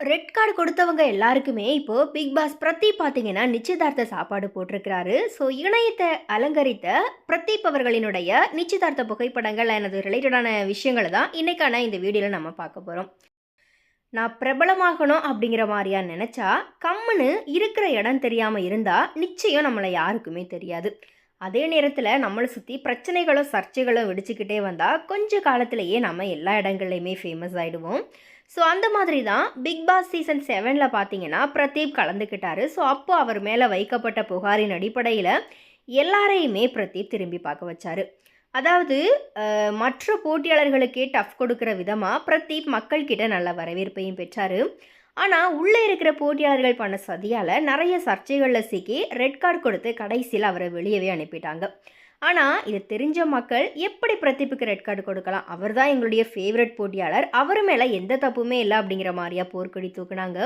Red card கொடுத்தவங்க எல்லாருக்குமே இப்போ பிக் பாஸ் பிரதீப் பார்த்தீங்கன்னா நிச்சயதார்த்த சாப்பாடு போட்டிருக்கிறாரு. ஸோ இணையத்தை அலங்கரித்த பிரதீப் அவர்களினுடைய நிச்சயதார்த்த புகைப்படங்கள் எனது ரிலேட்டடான விஷயங்களை தான் இன்னைக்கான இந்த வீடியோவில் நம்ம பார்க்க போகிறோம் நான் பிரபலமாகணும் அப்படிங்கிற மாதிரியா நினச்சா கம்முன்னு இருக்கிற இடம் தெரியாமல் இருந்தால் நிச்சயம் நம்மளை யாருக்குமே தெரியாது. அதே நேரத்தில் நம்மளை சுற்றி பிரச்சனைகளும் சர்ச்சைகளும் வெடிச்சுக்கிட்டே வந்தால் கொஞ்ச காலத்திலேயே நம்ம எல்லா இடங்கள்லையுமே ஃபேமஸ் ஆகிடுவோம் ஸோ அந்த மாதிரி தான் பிக் பாஸ் சீசன் செவனில் பார்த்தீங்கன்னா பிரதீப் கலந்துக்கிட்டாரு ஸோ அப்போ அவர் மேலே வைக்கப்பட்ட புகாரின் அடிப்படையில் எல்லாரையுமே பிரதீப் திரும்பி பார்க்க வச்சாரு. அதாவது மற்ற போட்டியாளர்களுக்கே டஃப் கொடுக்குற விதமாக பிரதீப் மக்கள்கிட்ட நல்ல வரவேற்பையும் பெற்றார். ஆனால் உள்ளே இருக்கிற போட்டியாளர்கள் பண்ண சதியால் நிறைய சர்ச்சைகளில் சிக்கி ரெட் கார்டு கொடுத்து கடைசியில் அவரை வெளியவே அனுப்பிட்டாங்க. ஆனால் இது தெரிஞ்ச மக்கள் எப்படி பிரதீப்புக்கு ரெட் கார்டு கொடுக்கலாம்? அவர் தான் எங்களுடைய ஃபேவரட் போட்டியாளர். அவர் மேலே எந்த தப்புமே இல்லை அப்படிங்கிற மாதிரியா போர்க்கொடி தூக்குனாங்க.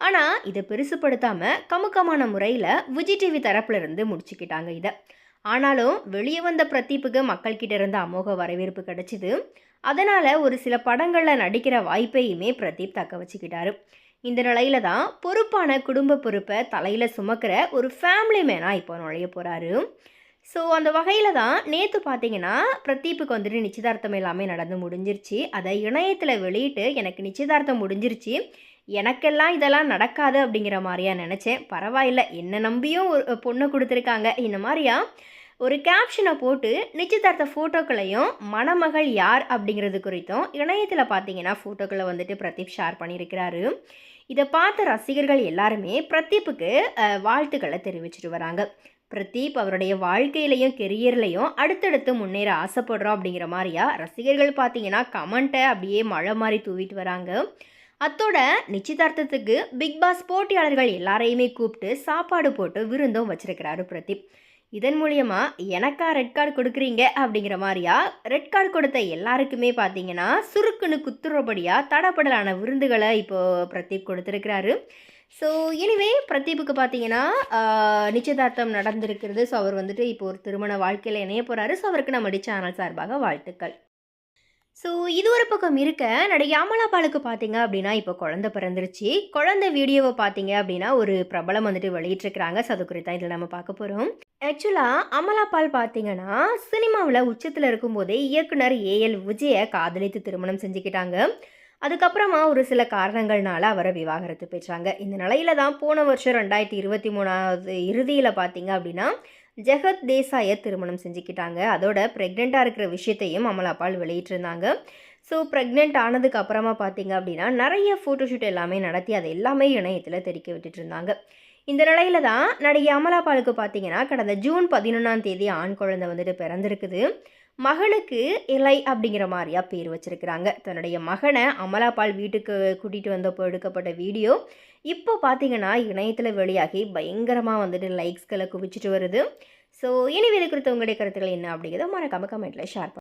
ஆனால் இதை பெருசுப்படுத்தாமல் கமுக்கமான முறையில் விஜய் டிவி தரப்புலேருந்து முடிச்சுக்கிட்டாங்க இதை. ஆனாலும் வெளியே வந்த பிரதீப்புக்கு மக்கள்கிட்ட இருந்து அமோக வரவேற்பு கிடைச்சிது. அதனால் ஒரு சில படங்களில் நடிக்கிற வாய்ப்பையுமே பிரதீப் தக்க வச்சுக்கிட்டாரு. இந்த நிலையில தான் பொறுப்பான குடும்ப பொறுப்பை தலையில் சுமக்கிற ஒரு ஃபேமிலி மேனாக இப்போ நுழைய போகிறாரு ஸோ அந்த வகையில் தான் நேற்று பார்த்தீங்கன்னா பிரதீப்புக்கு வந்துட்டு நிச்சயதார்த்தம் எல்லாமே நடந்து முடிஞ்சிருச்சு. அதை இணையத்தில் வெளியிட்டு எனக்கு நிச்சயதார்த்தம் முடிஞ்சிருச்சு. எனக்கெல்லாம் இதெல்லாம் நடக்காது அப்படிங்கிற மாதிரியா நினச்சேன். பரவாயில்ல. என்னை நம்பியும் ஒரு பொண்ணை கொடுத்துருக்காங்க. இந்த மாதிரியா? ஒரு கேப்ஷனை போட்டு நிச்சயதார்த்த ஃபோட்டோக்களையும் மணமகள் யார் அப்படிங்கிறது குறித்தும் இணையத்தில் பார்த்தீங்கன்னா ஃபோட்டோக்களை வந்துட்டு பிரதீப் ஷேர் பண்ணியிருக்கிறாரு. இதை பார்த்த ரசிகர்கள் எல்லாருமே பிரதீப்புக்கு வாழ்த்துக்களை தெரிவிச்சிட்டு வராங்க. பிரதீப் அவருடைய வாழ்க்கையிலையும் கெரியர்லையும் அடுத்தடுத்து முன்னேற ஆசைப்படுறோம் அப்படிங்கிற மாதிரியா ரசிகர்கள் பார்த்தீங்கன்னா கமெண்ட்டை அப்படியே மழை மாதிரி தூவிட்டு வராங்க. அத்தோட நிச்சயதார்த்தத்துக்கு பிக் பாஸ் போட்டியாளர்கள் எல்லாரையுமே கூப்பிட்டு சாப்பாடு போட்டு விருந்தும் வச்சிருக்கிறாரு பிரதீப். இதன் மூலியமாக எனக்கா ரெட் கார்டு கொடுக்குறீங்க அப்படிங்கிற மாதிரியா? ரெட் கார்டு கொடுத்த எல்லாருக்குமே பார்த்தீங்கன்னா சுருக்குன்னு குத்துறபடியாக தடப்படலான விருந்துகளை இப்போது பிரதீப் கொடுத்துருக்கிறாரு. ஸோ எனிவே பிரதீப்புக்கு பார்த்தீங்கன்னா நிச்சயதார்த்தம் நடந்திருக்கிறது. ஸோ அவர் வந்துட்டு இப்போ ஒரு திருமண வாழ்க்கையில் இணைய போகிறாரு ஸோ அவருக்கு நம்ம சேனல் சார்பாக வாழ்த்துக்கள். ஸோ இது ஒரு பக்கம் இருக்க நடிகை அமலா பாலுக்கு பார்த்தீங்க அப்படின்னா இப்போ குழந்தை பிறந்துருச்சு. குழந்தை வீடியோவை பார்த்தீங்க அப்படின்னா ஒரு பிரபலம் வந்துட்டு வெளியிட்டிருக்கிறாங்க. ஸோ அது குறித்தான் இதில் நம்ம பார்க்க போகிறோம் ஆக்சுவலாக அமலா பால் பார்த்தீங்கன்னா சினிமாவில் உச்சத்தில் இருக்கும்போதே இயக்குனர் ஏஎல் விஜயை காதலித்து திருமணம் செஞ்சுக்கிட்டாங்க. அதுக்கப்புறமா ஒரு சில காரணங்கள்னால அவரை விவாகரத்து பெற்றாங்க. இந்த நிலையில தான் போன வருஷம் ரெண்டாயிரத்தி இருபத்தி மூணாவது இறுதியில் பார்த்தீங்க அப்படின்னா ஜெகத் தேசாயை திருமணம் செஞ்சுக்கிட்டாங்க. அதோட ப்ரெக்னெண்ட்டாக இருக்கிற விஷயத்தையும் அமலாபால் வெளியிட்டிருந்தாங்க. ஸோ ப்ரெக்னென்ட் ஆனதுக்கு அப்புறமா பார்த்தீங்க அப்படின்னா நிறைய ஃபோட்டோஷூட் எல்லாமே நடத்தி அதை எல்லாமே இணையத்தில் தெரிக்க விட்டுட்டு இருந்தாங்க. இந்த நிலையில தான் நடிகை அமலாபாலுக்கு பார்த்தீங்கன்னா கடந்த ஜூன் பதினொன்றாம் தேதி ஆண் குழந்தை வந்துட்டு பிறந்திருக்குது. மகனுக்கு இலை அப்படிங்கிற மாதிரியா பேர் வச்சிருக்கிறாங்க. தன்னுடைய மகனை அமலாபால் வீட்டுக்கு கூட்டிகிட்டு வந்தப்போ எடுக்கப்பட்ட வீடியோ. இப்போ பார்த்தீங்கன்னா இணையத்தில் வெளியாகி பயங்கரமாக வந்துட்டு லைக்ஸ்களை குவிச்சிட்டு வருது. ஸோ இனி இது குறித்து உங்களுடைய கருத்துக்கள் என்ன அப்படிங்கிறத மறக்காம கமெண்ட்டில் ஷேர்